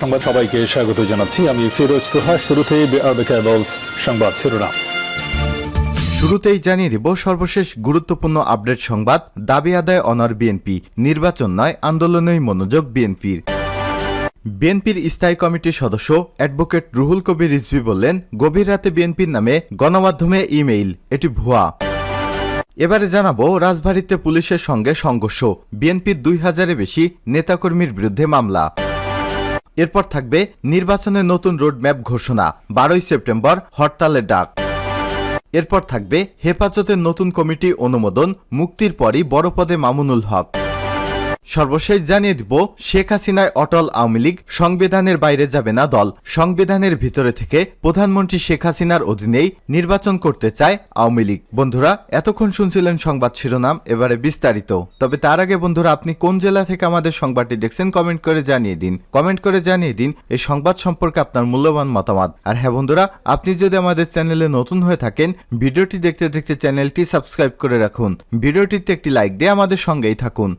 সংবাদ সবাইকে স্বাগত জানাচ্ছি। আমি ফিরোজ তোহা কেবলস সংবাদ শিরোনাম। শুরুতেই জানিয়ে দিব, সর্বশেষ গুরুত্বপূর্ণ আপডেট সংবাদ, দাবি আদায় অনর বিএনপি, নির্বাচন নয়, আন্দোলনেই মনোযোগ বিএনপির। বিএনপির স্থায়ী কমিটির সদস্য অ্যাডভোকেট রুহুল কবির রিজভি বললেন, গভীর রাতে বিএনপির নামে গণমাধ্যমে ইমেইল, এটি ভুয়া। এবারে জানাব, রাজবাড়িতে পুলিশের সঙ্গে সংঘর্ষ, বিএনপির দুই হাজারে বেশি নেতাকর্মীর বিরুদ্ধে মামলা। এরপর থাকবে নির্বাচনের নতুন রোডম্যাপ ঘোষণা, বারোই সেপ্টেম্বর হরতালের ডাক। এরপর থাকবে হেফাজতের নতুন কমিটি অনুমোদন, মুক্তির পরই বড় পদে মামুনুল হক। সর্বশেষ জানিয়ে দিব, শেখ হাসিনায় অটল আওয়ামী লীগ সংবিধানের বাইরে যাবে না দল। সংবিধানের ভিতরে থেকে প্রধানমন্ত্রী শেখ হাসিনার অধীনেই নির্বাচন করতে চায় আওয়ামী লীগ। বন্ধুরা, এতক্ষণ শুনছিলেন সংবাদ শিরোনাম, এবারে বিস্তারিত। তবে তার আগে বন্ধুরা, আপনি কোন জেলা থেকে আমাদের সংবাদটি দেখছেন কমেন্ট করে জানিয়ে দিন। কমেন্ট করে জানিয়ে দিন এই সংবাদ সম্পর্কে আপনার মূল্যবান মতামত। আর হ্যাঁ বন্ধুরা, আপনি যদি আমাদের চ্যানেলে নতুন হয়ে থাকেন, ভিডিওটি দেখতে দেখতে চ্যানেলটি সাবস্ক্রাইব করে রাখুন। ভিডিওটিতে একটি লাইক দিয়ে আমাদের সঙ্গেই থাকুন।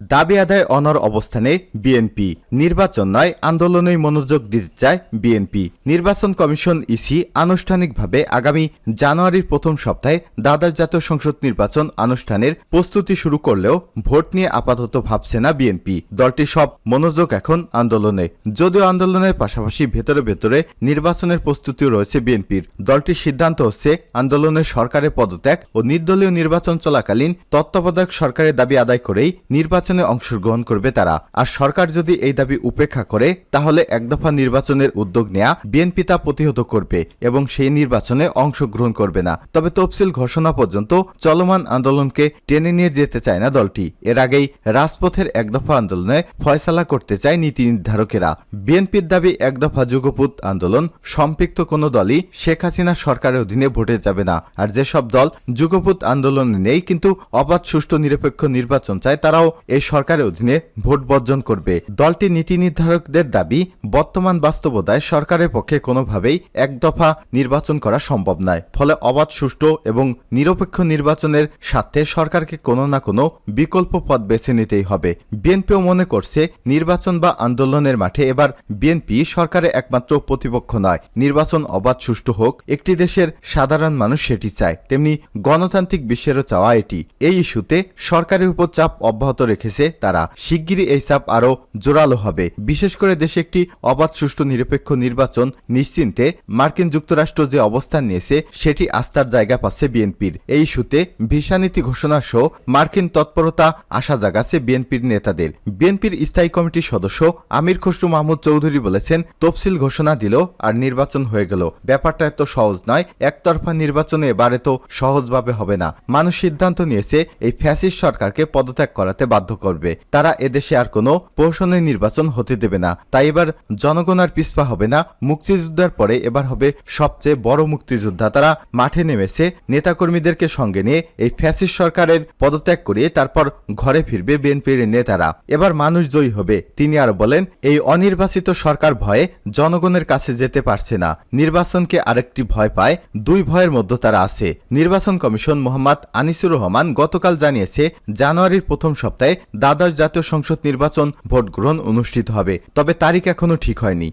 দাবি আদায় অনর অবস্থানে বিএনপি, নির্বাচন নয়, আন্দোলনেই মনোযোগ দিতে চায় বিএনপি। নির্বাচন কমিশন ইসি আনুষ্ঠানিকভাবে আগামী জানুয়ারির প্রথম সপ্তাহে দ্বাদশ জাতীয় সংসদ নির্বাচন আনুষ্ঠানের প্রস্তুতি শুরু করলেও ভোট নিয়ে আপাতত ভাবছে না বিএনপি। দলটির সব মনোযোগ এখন আন্দোলনে। যদিও আন্দোলনের পাশাপাশি ভেতরে ভেতরে নির্বাচনের প্রস্তুতিও রয়েছে বিএনপির। দলটির সিদ্ধান্ত হচ্ছে আন্দোলনের সরকারের পদত্যাগ ও নির্দলীয় নির্বাচন চলাকালীন তত্ত্বাবধায়ক সরকারের দাবি আদায় করেই নির্বাচনে অংশগ্রহণ করবে তারা। আর সরকার যদি এই দাবি উপেক্ষা করে, তাহলে একদফা নির্বাচনের উদ্যোগ নেয়া বিএনপি তা প্রতিহত করবে এবং সেই নির্বাচনে অংশগ্রহণ করবে না। তবে তফসিল ঘোষণা পর্যন্ত চলমান আন্দোলনকে টেনে নিয়ে যেতে চায় না দলটি। এর আগেই রাজপথের একদফা আন্দোলনে ফয়সালা করতে চায় নীতি নির্ধারকেরা। বিএনপির দাবি একদফা যুগপুত আন্দোলন, সম্পৃক্ত কোনো দলই শেখ হাসিনা সরকারের অধীনে ভোটে যাবে না। আর যেসব দল যুগপুত আন্দোলনে নেই, কিন্তু অবাধ, সুষ্ঠু, নিরপেক্ষ নির্বাচন চায়, তারাও এই সরকারের অধীনে ভোট বর্জন করবে। দলটি নীতি নির্ধারকদের দাবি, বর্তমান বাস্তবতায় সরকারের পক্ষে কোনোভাবেই এক দফা নির্বাচন করা সম্ভব নয়। ফলে অবাধ, সুষ্ঠু এবং নিরপেক্ষ নির্বাচনের স্বার্থে সরকারকে কোনো না কোনো বিকল্প পথ বেছে নিতেই হবে। বিএনপিও মনে করছে, নির্বাচন বা আন্দোলনের মাঠে এবার বিএনপি সরকারের একমাত্র প্রতিপক্ষ নয়। নির্বাচন অবাধ, সুষ্ঠু হোক, একটি দেশের সাধারণ মানুষ সেটি চায়। তেমনি গণতান্ত্রিক বিশ্বেরও চাওয়া এটি। এই ইস্যুতে সরকারের উপর চাপ অব্যাহত রেখেছে তারা। শিগগিরই এই চাপ আরও জোরালো হবে। বিশেষ করে দেশে একটি অবাধ সুষ্ঠু নিরপেক্ষ নির্বাচন নিশ্চিন্তে মার্কিন যুক্তরাষ্ট্র যে অবস্থান নিয়েছে, সেটি আস্থার জায়গা পাচ্ছে বিএনপির। এই ইস্যুতে ভিসানীতি ঘোষণা সহ মার্কিন তৎপরতা আশা জাগাচ্ছে বিএনপির নেতাদের। বিএনপির স্থায়ী কমিটির সদস্য আমির খসরু মাহমুদ চৌধুরী বলেছেন, তফসিল ঘোষণা দিল আর নির্বাচন হয়ে গেল। ব্যাপারটা এত সহজ নয়, একতরফা নির্বাচনে এবারে তো সহজভাবে হবে না। মানুষ সিদ্ধান্ত নিয়েছে, এই ফ্যাসিস্ট সরকারকে পদত্যাগ করাতে বাধ্য করবে। তারা এদেশে আর কোনো প্রহসনের নির্বাচন হতে দেবে না। তাই এবার জনগণ আর পিছপা হবে না। মুক্তিযুদ্ধের পরে এবার হবে সবচেয়ে বড় মুক্তিযোদ্ধা। তারা মাঠে নেমেছে। নেতাকর্মীদেরকে সঙ্গে নিয়ে এই ফ্যাসিস্ট সরকারের পদত্যাগ করিয়ে তারপর ঘরে ফিরবে বিএনপির নেতারা। এবার মানুষ জয়ী হবে। তিনি আর বলেন, এই অনির্বাচিত সরকার ভয়ে জনগণের কাছে যেতে পারছে না। নির্বাচনকে আরেকটি ভয় পায়। দুই ভয়ের মধ্যে তারা আছে। নির্বাচন কমিশন মোহাম্মদ আনিসুর রহমান গতকাল জানিয়েছে, জানুয়ারির প্রথম সপ্তাহে দ্বাদশ জাতীয় সংসদ নির্বাচন ভোট গ্রহণ অনুষ্ঠিত হবে তবে তারিখ এখনও ঠিক হয়নি।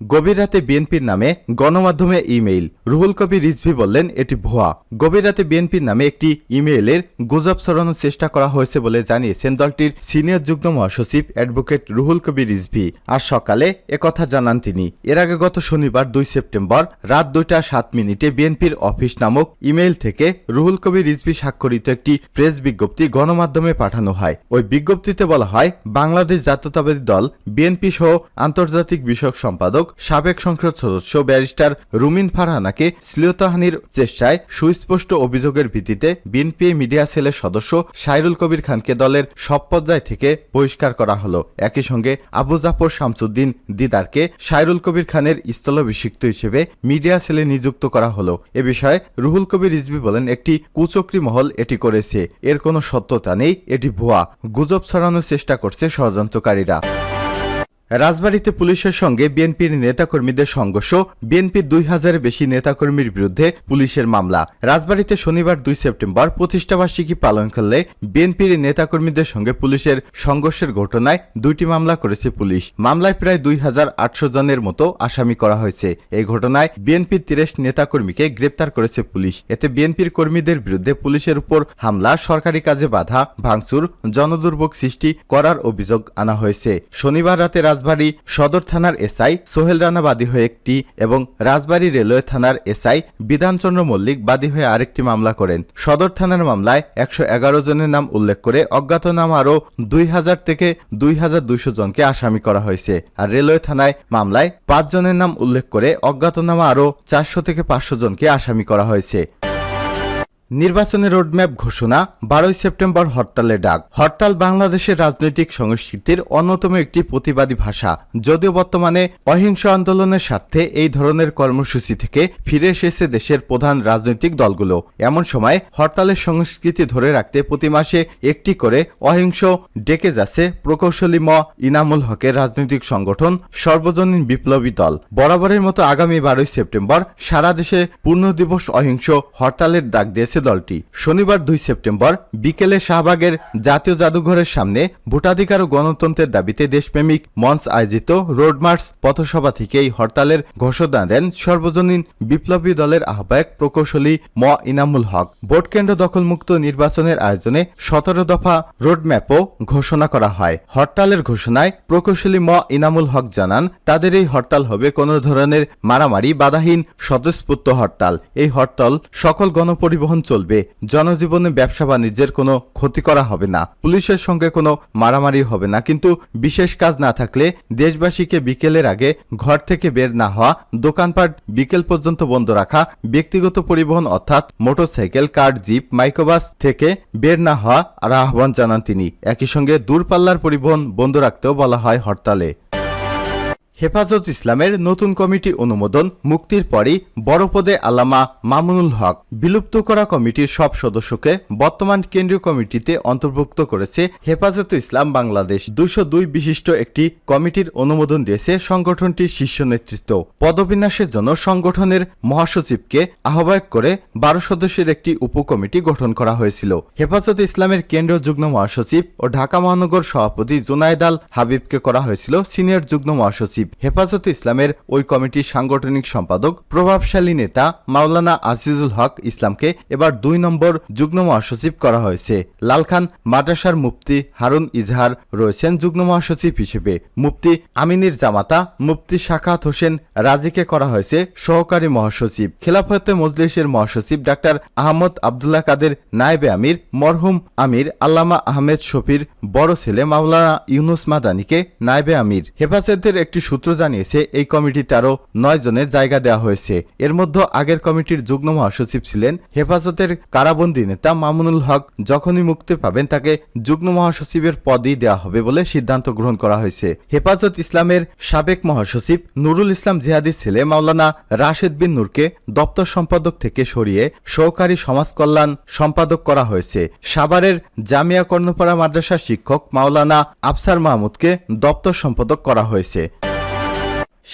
গভীর রাতে বিএনপির নামে গণমাধ্যমে ইমেইল। রুহুল কবির রিজভি বললেন, এটি ভুয়া। গভীর রাতে বিএনপির নামে একটি ইমেইলের গুজব ছড়ানোর চেষ্টা করা হয়েছে বলে জানিয়েছেন দলটির সিনিয়র যুগ্ম মহাসচিব অ্যাডভোকেট রুহুল কবির রিজভি। আজ সকালে একথা জানান তিনি। এর আগে গত শনিবার দুই সেপ্টেম্বর রাত দুইটা সাত মিনিটে বিএনপির অফিস নামক ইমেইল থেকে রুহুল কবির রিজভি স্বাক্ষরিত একটি প্রেস বিজ্ঞপ্তি গণমাধ্যমে পাঠানো হয়। ওই বিজ্ঞপ্তিতে বলা হয়, বাংলাদেশ জাতীয়তাবাদী দল, বিএনপি সহ আন্তর্জাতিক বিষয়ক সম্পাদক সাবেক সংসদ সদস্য ব্যারিস্টার রুমিন ফারহানাকে শ্লীলতাহানির চেষ্টায় সুস্পষ্ট অভিযোগের ভিত্তিতে বিএনপি মিডিয়া সেলের সদস্য সাইরুল কবির খানকে দলের সব পর্যায় থেকে বহিষ্কার করা হলো। একই সঙ্গে আবু জাফর শামসুদ্দিন দিদারকে সাইরুল কবির খানের স্থলাভিষিক্ত হিসেবে মিডিয়া সেলে নিযুক্ত করা হলো। এ বিষয়ে রুহুল কবির রিজভি বলেন, একটি কুচক্রি মহল এটি করেছে। এর কোনো সত্যতা নেই, এটি ভুয়া। গুজব ছড়ানোর চেষ্টা করছে ষড়যন্ত্রকারীরা। রাজবাড়ীতে পুলিশের সঙ্গে বিএনপির নেতাকর্মীদের সংঘর্ষ, বিএনপির দুই হাজারের বেশি নেতাকর্মীর বিরুদ্ধে পুলিশের মামলা। রাজবাড়ীতে শনিবার দুই সেপ্টেম্বর প্রতিষ্ঠাবার্ষিকী পালন করলে বিএনপির নেতাকর্মীদের সঙ্গে পুলিশের সংঘর্ষের ঘটনায় দুইটি মামলা করেছে পুলিশ। মামলায় প্রায় দুই হাজার আটশো জনের মতো আসামি করা হয়েছে। এই ঘটনায় বিএনপির তিরিশ নেতাকর্মীকে গ্রেপ্তার করেছে পুলিশ। এতে বিএনপির কর্মীদের বিরুদ্ধে পুলিশের উপর হামলা, সরকারি কাজে বাধা, ভাঙচুর, জনদুর্ভোগ সৃষ্টি করার অভিযোগ আনা হয়েছে। শনিবার রাতে রাজবাড়ী সদর থানার এসআই সোহেল রানা বাদী হয়ে একটি এবং রাজবাড়ী রেলওয়ে থানার এসআই বিধানচন্দ্র মল্লিক বাদী হয়ে আরেকটি মামলা করেন। সদর থানার মামলায় একশো এগারো জনের নাম উল্লেখ করে অজ্ঞাতনামা আরও দুই হাজার থেকে দুই হাজার দুইশো জনকে আসামি করা হয়েছে। আর রেলওয়ে থানায় মামলায় পাঁচ জনের নাম উল্লেখ করে অজ্ঞাতনামা আরও চারশো থেকে পাঁচশো জনকে আসামি করা হয়েছে। নির্বাচনের রোডম্যাপ ঘোষণা, বারোই সেপ্টেম্বর হরতালের ডাক। হরতাল বাংলাদেশের রাজনৈতিক সংস্কৃতির অন্যতম একটি প্রতিবাদী ভাষা। যদিও বর্তমানে অহিংস আন্দোলনের স্বার্থে এই ধরনের কর্মসূচি থেকে ফিরে এসেছে দেশের প্রধান রাজনৈতিক দলগুলো। এমন সময় হরতালের সংস্কৃতি ধরে রাখতে প্রতি মাসে একটি করে অহিংস ডেকে যাচ্ছে প্রকৌশলী ম ইনামুল হকের রাজনৈতিক সংগঠন সর্বজনীন বিপ্লবী দল। বরাবরের মতো আগামী বারোই সেপ্টেম্বর সারা দেশে পূর্ণ দিবস অহিংস হরতালের ডাক দিয়েছে দলটি। শনিবার দুই সেপ্টেম্বর বিকেলে শাহবাগের জাতীয় জাদুঘরের সামনে ভোটাধিকার ও গণতন্ত্রের দাবিতে দেশপ্রেমিক মঞ্চ আয়োজিত রোড মার্চ পথসভা থেকে এই হরতালের ঘোষণা দেন সর্বজনীন বিপ্লবী দলের আহ্বায়ক প্রকৌশলী ম ইনামুল হক। ভোট কেন্দ্র দখলমুক্ত নির্বাচনের আয়োজনে সতেরো দফা রোডম্যাপও ঘোষণা করা হয়। হরতালের ঘোষণায় প্রকৌশলী ম ইনামুল হক জানান, তাদের এই হরতাল হবে কোনো ধরনের মারামারি, বাধাহীন, স্বতঃস্ফূর্ত হরতাল। এই হরতাল সকল গণপরিবহন চলবে। জনজীবনে ব্যবসা বাণিজ্যের কোনো ক্ষতি করা হবে না। পুলিশের সঙ্গে কোনো মারামারি হবে না। কিন্তু বিশেষ কাজ না থাকলে দেশবাসীকে বিকেলের আগে ঘর থেকে বের না হওয়া, দোকানপাট বিকেল পর্যন্ত বন্ধ রাখা, ব্যক্তিগত পরিবহন অর্থাৎ মোটরসাইকেল, কার, জিপ, মাইক্রোবাস থেকে বের না হওয়া আর আহ্বান জানান তিনি। একই সঙ্গে দূরপাল্লার পরিবহন বন্ধ রাখতেও বলা হয় হরতালে। হেফাজত ইসলামের নতুন কমিটি অনুমোদন মুক্তির পরই বড় পদে আল্লামা মামুনুল হক বিলুপ্ত করা কমিটির সব সদস্যকে বর্তমান কেন্দ্রীয় কমিটিতে অন্তর্ভুক্ত করেছে হেফাজত ইসলাম বাংলাদেশ। দুশো দুই বিশিষ্ট একটি কমিটির অনুমোদন দিয়েছে সংগঠনটির শীর্ষ নেতৃত্ব। পদবিন্যাসের জন্য সংগঠনের মহাসচিবকে আহ্বায়ক করে বারো সদস্যের একটি উপকমিটি গঠন করা হয়েছিল। হেফাজত ইসলামের কেন্দ্রীয় যুগ্ম মহাসচিব ও ঢাকা মহানগর সভাপতি জুনায়দ আল হাবিবকে করা হয়েছিল সিনিয়র যুগ্ম মহাসচিব। হেফাজতে ইসলামের ওই কমিটির সাংগঠনিক সম্পাদক, প্রভাবশালী নেতা মাওলানা আজিজুল হক ইসলামকে এবার দুই নম্বর যুগ্ম মহাসচিব করা হয়েছে। লালখান মাদ্রাসার মুফতি হারুন ইজহার রয়েছেন যুগ্ম মহাসচিব হিসেবে। মুফতি আমিনীর জামাতা, মুফতি শাখাত হোসেন রাজিকে করা হয়েছে সহকারী মহাসচিব। খেলাফতে মজলিসের মহাসচিব ডাক্তার আহমদ আবদুল্লাহ কাদের, নায়েবে আমির, মরহুম আমির, আল্লামা আহমেদ শফির, বড় ছেলে মাওলানা ইউনুস মাদানিকে নায়েবে আমির। হেফাজতের একটি সূত্র জানিয়েছে, এই কমিটিতে আরও নয় জনের জায়গা দেওয়া হয়েছে। এর মধ্যে আগের কমিটির যুগ্ম মহাসচিব ছিলেন। হেফাজতের কারাবন্দী নেতা মামুনুল হক যখনই মুক্তি পাবেন, তাকে যুগ্ম মহাসচিবের পদই দেওয়া হবে বলে সিদ্ধান্ত গ্রহণ করা হয়েছে। হেফাজত ইসলামের সাবেক মহাসচিব নুরুল ইসলাম জিহাদির ছেলে মাওলানা রাশেদ বিন নূরকে দপ্তর সম্পাদক থেকে সরিয়ে সহকারী সমাজ কল্যাণ সম্পাদক করা হয়েছে। সাভারের জামিয়া কর্ণপাড়া মাদ্রাসার শিক্ষক মাওলানা আফসার মাহমুদকে দপ্তর সম্পাদক করা হয়েছে।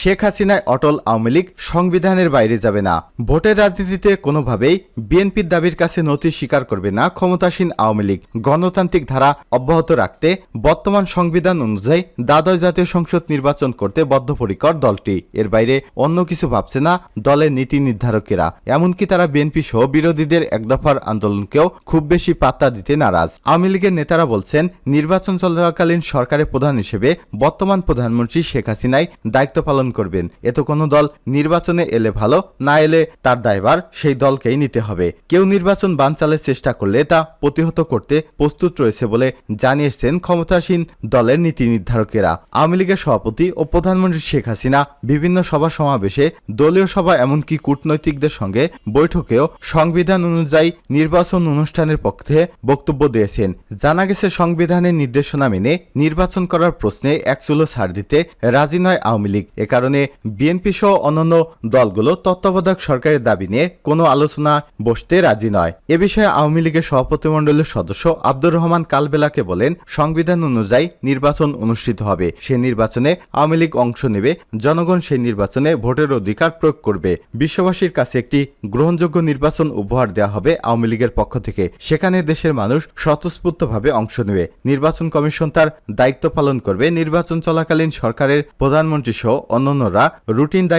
শেখ হাসিনায় অটল আওয়ামী লীগ সংবিধানের বাইরে যাবে না। ভোটের রাজনীতিতে কোনোভাবেই বিএনপির দাবির কাছে নথি স্বীকার করবে না ক্ষমতাসীন আওয়ামী লীগ। গণতান্ত্রিক ধারা অব্যাহত রাখতে বর্তমান সংবিধান অনুযায়ী দ্বাদশ জাতীয় সংসদ নির্বাচন করতে বদ্ধপরিকর দলটি। এর বাইরে অন্য কিছু ভাবছে না দলের নীতি নির্ধারকেরা। এমনকি তারা বিএনপি সহ বিরোধীদের একদফার আন্দোলনকেও খুব বেশি পাত্তা দিতে নারাজ। আওয়ামী লীগের নেতারা বলছেন, নির্বাচন চলাকালীন সরকারের প্রধান হিসেবে বর্তমান প্রধানমন্ত্রী শেখ হাসিনাই দায়িত্ব পালন করবেন। এত কোনো দল নির্বাচনে এলে ভালো, না এলে তার দায়ভার সেই দলকেই নিতে হবে। কেউ নির্বাচন বানচালের চেষ্টা করলে তা প্রতিহত করতে প্রস্তুত রয়েছে বলে জানিয়েছেন ক্ষমতাসীন দলের নীতি নির্ধারকেরা। আওয়ামী লীগের সভাপতি ও প্রধানমন্ত্রী শেখ হাসিনা বিভিন্ন সভা সমাবেশে দলীয় সভা এমনকি কূটনৈতিকদের সঙ্গে বৈঠকেও সংবিধান অনুযায়ী নির্বাচন অনুষ্ঠানের পক্ষে বক্তব্য দিয়েছেন। জানা গেছে, সংবিধানের নির্দেশনা মেনে নির্বাচন করার প্রশ্নে এক চুলো ছাড় দিতে রাজি নয় আওয়ামী লীগ। কারণে বিএনপি সহ অন্যান্য দলগুলো তত্ত্বাবধায়ক সরকারের দাবি নিয়ে কোনো আলোচনা বসতে রাজি নয়। এ বিষয়ে আওয়ামী লীগের সভাপতিমণ্ডলের সদস্য আব্দুর রহমান কালবেলাকে বলেন, সংবিধান অনুযায়ী নির্বাচন অনুষ্ঠিত হবে। সে নির্বাচনে আওয়ামী লীগ অংশ নেবে। জনগণ সেই নির্বাচনে ভোটের অধিকার প্রয়োগ করবে। বিশ্ববাসীর কাছে একটি গ্রহণযোগ্য নির্বাচন উপহার দেওয়া হবে আওয়ামী লীগের পক্ষ থেকে। সেখানে দেশের মানুষ স্বতঃস্ফূর্তভাবে অংশ নেবে। নির্বাচন কমিশন তার দায়িত্ব পালন করবে। নির্বাচন চলাকালীন সরকারের প্রধানমন্ত্রী সহ অন্যান্যরা রুটিন দায়িত্ব